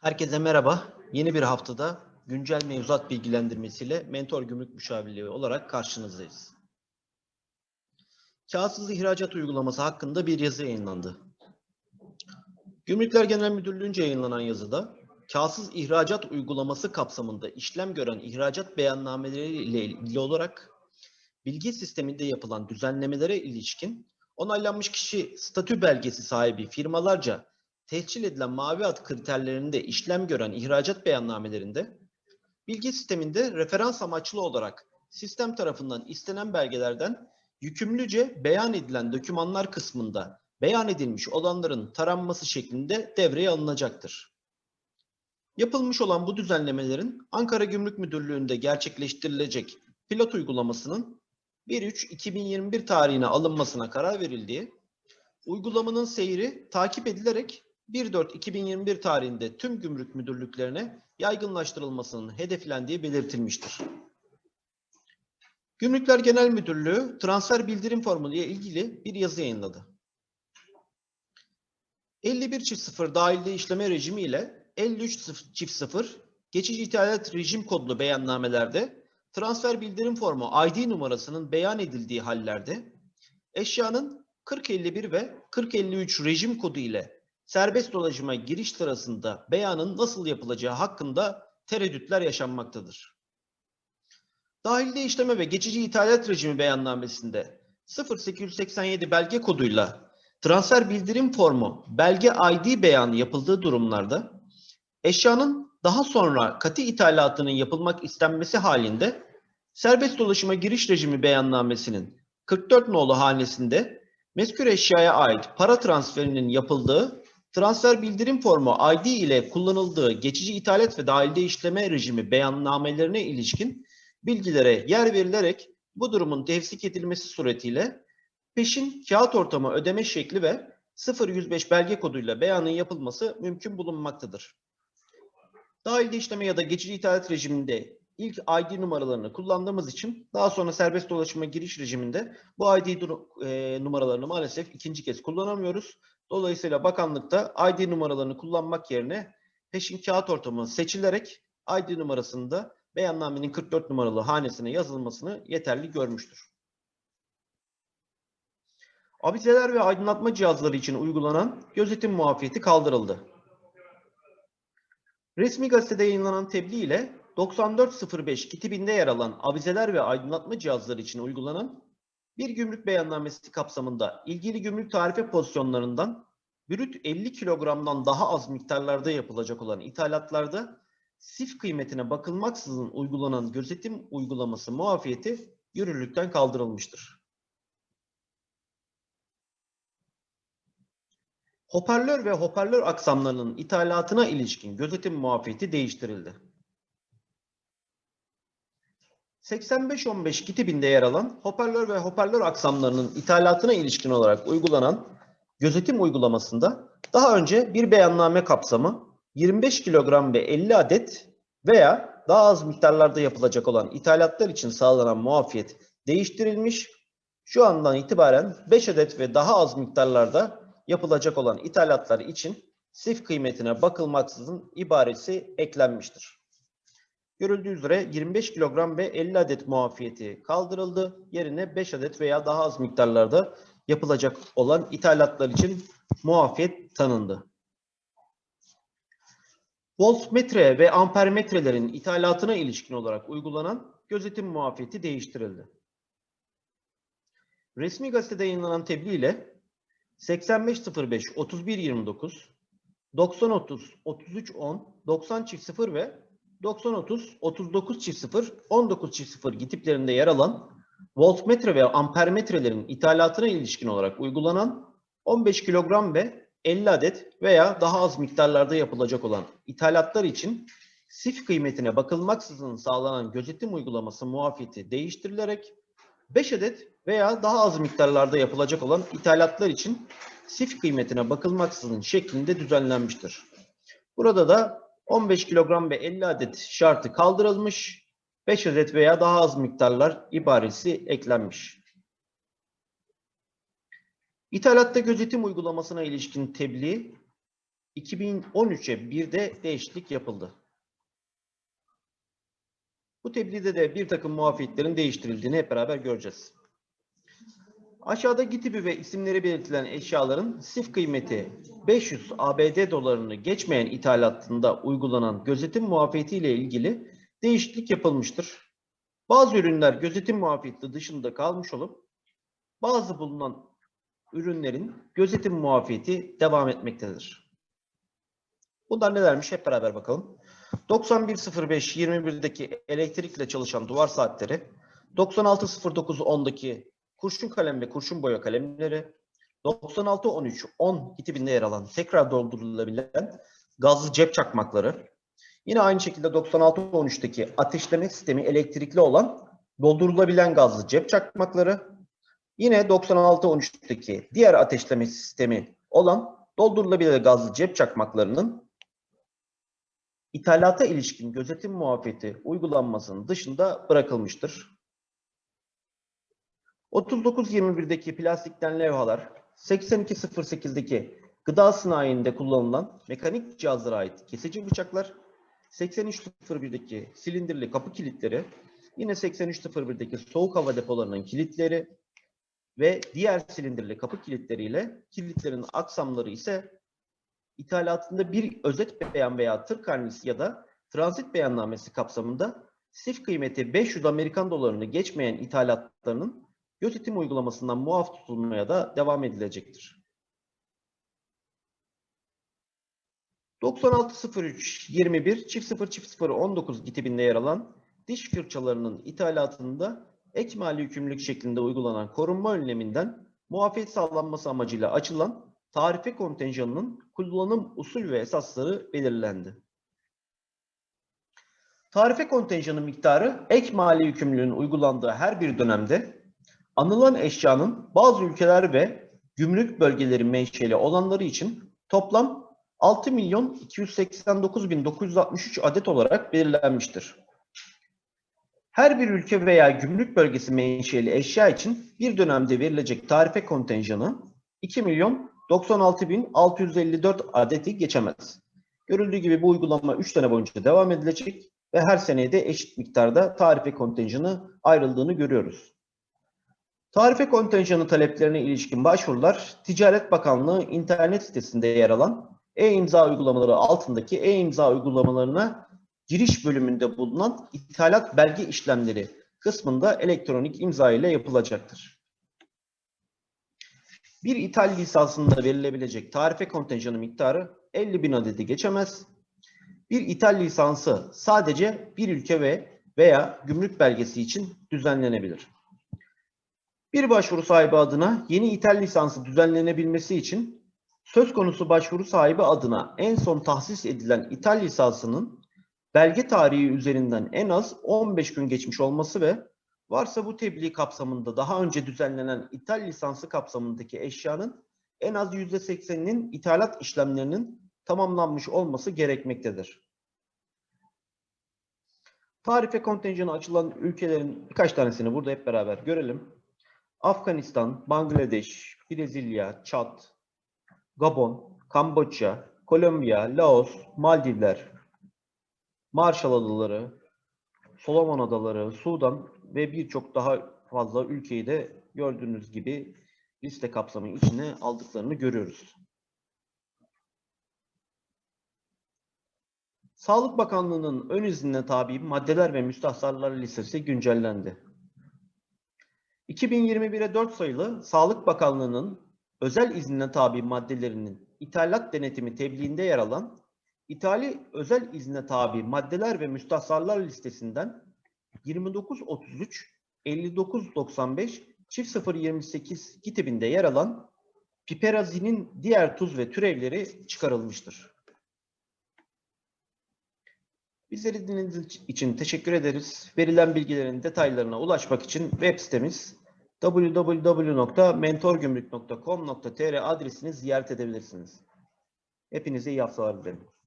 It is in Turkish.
Herkese merhaba. Yeni bir haftada güncel mevzuat bilgilendirmesiyle Mentor Gümrük Müşavirliği olarak karşınızdayız. Kağıtsız ihracat uygulaması hakkında bir yazı yayınlandı. Gümrükler Genel Müdürlüğü'nce yayınlanan yazıda kağıtsız ihracat uygulaması kapsamında işlem gören ihracat beyannameleri ile ilgili olarak bilgi sisteminde yapılan düzenlemelere ilişkin onaylanmış kişi statü belgesi sahibi firmalarca tescil edilen mavi ad kriterlerinde işlem gören ihracat beyannamelerinde bilgi sisteminde referans amaçlı olarak sistem tarafından istenen belgelerden yükümlüce beyan edilen dokümanlar kısmında beyan edilmiş olanların taranması şeklinde devreye alınacaktır. Yapılmış olan bu düzenlemelerin Ankara Gümrük Müdürlüğü'nde gerçekleştirilecek pilot uygulamasının 1.3.2021 tarihine alınmasına karar verildiği, uygulamanın seyri takip edilerek 1.4.2021 tarihinde tüm gümrük müdürlüklerine yaygınlaştırılmasının hedeflendiği belirtilmiştir. Gümrükler Genel Müdürlüğü transfer bildirim formu ile ilgili bir yazı yayınladı. 51.0 dahilde işleme rejimi ile 53.0 geçici ithalat rejim kodlu beyannamelerde transfer bildirim formu ID numarasının beyan edildiği hallerde eşyanın 4051 ve 4053 rejim kodu ile serbest dolaşıma giriş sırasında beyanın nasıl yapılacağı hakkında tereddütler yaşanmaktadır. Dahilde işleme ve geçici ithalat rejimi beyannamesinde 0887 belge koduyla transfer bildirim formu belge ID beyanı yapıldığı durumlarda eşyanın daha sonra katı ithalatının yapılmak istenmesi halinde serbest dolaşıma giriş rejimi beyannamesinin 44 nolu hanesinde mezkür eşyaya ait para transferinin yapıldığı transfer bildirim formu ID ile kullanıldığı geçici ithalat ve dahilde işleme rejimi beyannamelerine ilişkin bilgilere yer verilerek bu durumun tevsik edilmesi suretiyle peşin kağıt ortamı ödeme şekli ve 0105 belge koduyla beyanın yapılması mümkün bulunmaktadır. Dahilde işleme ya da geçici ithalat rejiminde ilk ID numaralarını kullandığımız için daha sonra serbest dolaşıma giriş rejiminde bu ID e, numaralarını maalesef ikinci kez kullanamıyoruz. Dolayısıyla bakanlıkta ID numaralarını kullanmak yerine peşin kağıt ortamı seçilerek ID numarasını da beyannamenin 44 numaralı hanesine yazılmasını yeterli görmüştür. Avizeler ve aydınlatma cihazları için uygulanan gözetim muafiyeti kaldırıldı. Resmi gazetede yayınlanan tebliğ ile 9405 kitibinde yer alan avizeler ve aydınlatma cihazları için uygulanan bir gümrük beyannamesi kapsamında ilgili gümrük tarife pozisyonlarından brüt 50 kilogramdan daha az miktarlarda yapılacak olan ithalatlarda sif kıymetine bakılmaksızın uygulanan gözetim uygulaması muafiyeti yürürlükten kaldırılmıştır. Hoparlör ve hoparlör aksamlarının ithalatına ilişkin gözetim muafiyeti değiştirildi. 8515 kitibinde yer alan hoparlör ve hoparlör aksamlarının ithalatına ilişkin olarak uygulanan gözetim uygulamasında daha önce bir beyanname kapsamı 25 kilogram ve 50 adet veya daha az miktarlarda yapılacak olan ithalatlar için sağlanan muafiyet değiştirilmiş. Şu andan itibaren 5 adet ve daha az miktarlarda yapılacak olan ithalatlar için sif kıymetine bakılmaksızın ibaresi eklenmiştir. Görüldüğü üzere 25 kilogram ve 50 adet muafiyeti kaldırıldı. Yerine 5 adet veya daha az miktarlarda yapılacak olan ithalatlar için muafiyet tanındı. Voltmetre ve ampermetrelerin ithalatına ilişkin olarak uygulanan gözetim muafiyeti değiştirildi. Resmi gazetede yayınlanan tebliğ ile 8505 3129 9030 3310 90 çift 0 ve 9030 39 çift 0 19 çift 0 tiplerinde yer alan voltmetre ve ampermetrelerin ithalatına ilişkin olarak uygulanan 15 kilogram ve 50 adet veya daha az miktarlarda yapılacak olan ithalatlar için sif kıymetine bakılmaksızın sağlanan gözetim uygulaması muafiyeti değiştirilerek 5 adet veya daha az miktarlarda yapılacak olan ithalatlar için sif kıymetine bakılmaksızın şeklinde düzenlenmiştir. Burada da 15 kilogram ve 50 adet şartı kaldırılmış, 5 adet veya daha az miktarlar ibaresi eklenmiş. İthalatta gözetim uygulamasına ilişkin tebliğ 2013'e bir de değişiklik yapıldı. Bu tebliğde de bir takım muafiyetlerin değiştirildiğini hep beraber göreceğiz. Aşağıda GİTİB'i ve isimleri belirtilen eşyaların sif kıymeti 500 ABD dolarını geçmeyen ithalatında uygulanan gözetim muafiyeti ile ilgili değişiklik yapılmıştır. Bazı ürünler gözetim muafiyeti dışında kalmış olup bazı bulunan ürünlerin gözetim muafiyeti devam etmektedir. Bunlar nelermiş hep beraber bakalım. 9105-21'deki elektrikle çalışan duvar saatleri, 9609-10'daki kurşun kalem ve kurşun boya kalemleri, 9613-10 kitibinde yer alan tekrar doldurulabilen gazlı cep çakmakları, yine aynı şekilde 9613'teki ateşleme sistemi elektrikli olan doldurulabilen gazlı cep çakmakları, yine 9613'teki diğer ateşleme sistemi olan doldurulabilir gazlı cep çakmaklarının ithalata ilişkin gözetim muafiyeti uygulanmasının dışında bırakılmıştır. 3921'deki plastikten levhalar, 8208'deki gıda sanayinde kullanılan mekanik cihazlara ait kesici bıçaklar, 8301'deki silindirli kapı kilitleri, yine 8301'deki soğuk hava depolarının kilitleri ve diğer silindirli kapı kilitleriyle kilitlerin aksamları ise ithalatında bir özet beyan veya tır karnesi ya da transit beyannamesi kapsamında sif kıymeti 500 Amerikan dolarını geçmeyen ithalatlarının gözetim uygulamasından muaf tutulmaya da devam edilecektir. 9603 21 çift 0 çift 0 19 kitibinde yer alan diş fırçalarının ithalatında ek mali yükümlülük şeklinde uygulanan korunma önleminden muafiyet sağlanması amacıyla açılan tarife kontenjanının kullanım usul ve esasları belirlendi. Tarife kontenjanı miktarı ek mali yükümlülüğün uygulandığı her bir dönemde anılan eşyanın bazı ülkeler ve gümrük bölgeleri menşeli olanları için toplam 6 milyon 289 bin 963 adet olarak belirlenmiştir. Her bir ülke veya gümrük bölgesi menşeli eşya için bir dönemde verilecek tarife kontenjanı 2 milyon 96.654 adeti geçemez. Görüldüğü gibi bu uygulama 3 sene boyunca devam edilecek ve her seneye de eşit miktarda tarife kontenjanı ayrıldığını görüyoruz. Tarife kontenjanı taleplerine ilişkin başvurular Ticaret Bakanlığı internet sitesinde yer alan e-imza uygulamaları altındaki e-imza uygulamalarına giriş bölümünde bulunan ithalat belge işlemleri kısmında elektronik imza ile yapılacaktır. Bir ithal lisansında verilebilecek tarife kontenjanı miktarı 50 bin adedi geçemez. Bir ithal lisansı sadece bir ülke ve veya gümrük belgesi için düzenlenebilir. Bir başvuru sahibi adına yeni ithal lisansı düzenlenebilmesi için söz konusu başvuru sahibi adına en son tahsis edilen ithal lisansının belge tarihi üzerinden en az 15 gün geçmiş olması ve varsa bu tebliğ kapsamında daha önce düzenlenen ithal lisansı kapsamındaki eşyanın en az %80'inin ithalat işlemlerinin tamamlanmış olması gerekmektedir. Tarife kontenjanı açılan ülkelerin birkaç tanesini burada hep beraber görelim. Afganistan, Bangladeş, Brezilya, Çad, Gabon, Kamboçya, Kolombiya, Laos, Maldivler, Marshall Adaları, Solomon Adaları, Sudan ve birçok daha fazla ülkeyi de gördüğünüz gibi liste kapsamı içine aldıklarını görüyoruz. Sağlık Bakanlığı'nın ön iznine tabi maddeler ve müstahsarlar listesi güncellendi. 2021'e 4 sayılı Sağlık Bakanlığı'nın özel iznine tabi maddelerinin ithalat denetimi tebliğinde yer alan ithali özel izne tabi maddeler ve müstahsarlar listesinden 2933 5995 çift 028 kitibinde yer alan piperazinin diğer tuz ve türevleri çıkarılmıştır. Bizleri dinlediğiniz için teşekkür ederiz. Verilen bilgilerin detaylarına ulaşmak için web sitemiz www.mentorgümrük.com.tr adresini ziyaret edebilirsiniz. Hepinize iyi haftalar dilerim.